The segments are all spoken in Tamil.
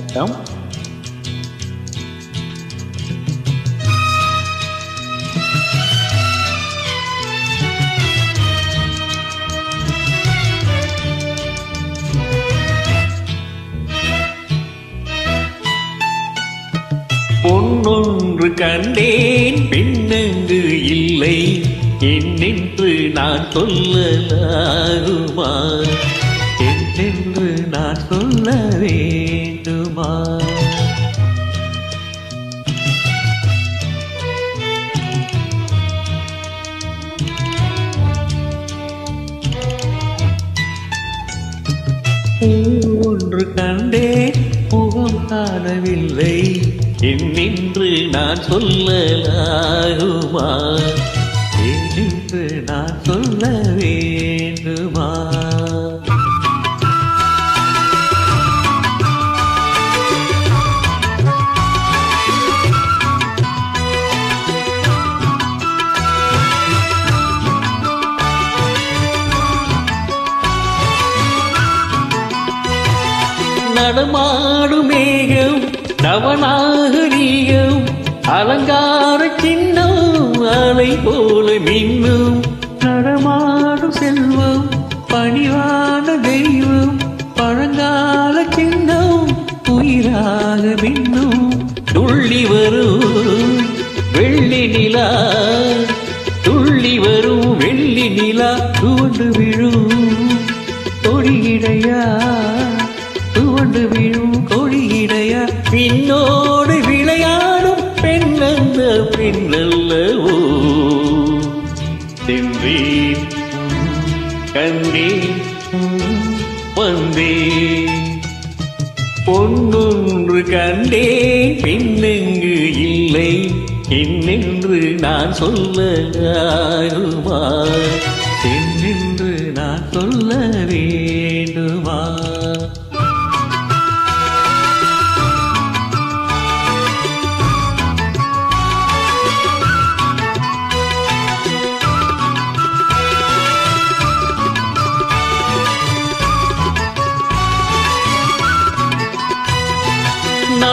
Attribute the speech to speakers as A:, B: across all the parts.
A: சத்தம்
B: பொன்னொன்று கண்டேன் பெண்ணெங்கு இல்லை. என்னென்று நான் சொல்லலாகுமா? ஒன்று கண்டேன் முகம் காணவில்லை. என்னென்று நான் சொல்லலாகுமா? என்னென்று நான் சொல்ல நடமாடும் மேகம் நவநாகரீகம் அலங்கார சின்னம் அலை போல மின்னும். நடமாடும் செல்வம் பணிவான தெய்வம் பழங்கால சின்னம் உயிராக மின்னும். துள்ளி வரும் வெள்ளி நிலா துள்ளி வரும் வெள்ளி நிலா தூண்டு விழும். தொடியிடையா துவண்டு விழும் கொழியிடைய பின்னோடு விளையாடும் பெண்ணந்த பெண்ணல்லவோ சென்றேன் கண்டேன் வந்தேன் பொன்னொன்று கண்டேன் பெண்ணெங்கு இல்லை என்னென்று நான் சொல்ல சொல்லலாகுமா என்னென்று நான் சொல்லவே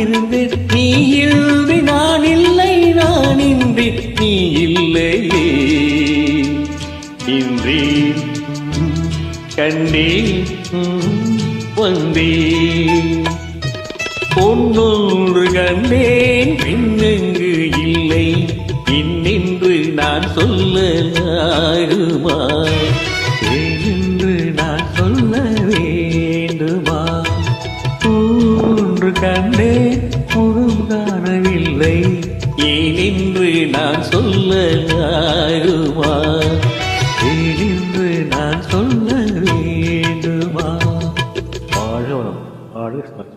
B: இருந்து நீ இன்றி நான் இல்லை நான் இன்றி நீ இல்லையே இன்றி கண்டே வந்தே. பொன்னொன்று கண்டேன் பின்னங்கு இல்லை. இன்னென்று நான் சொல்லலாகுமா ஏனென்று நான் சொல்லவே கண்டே கண்டேன் முகம் காணவில்லை ஏனென்று நான் சொல்லலாகுமா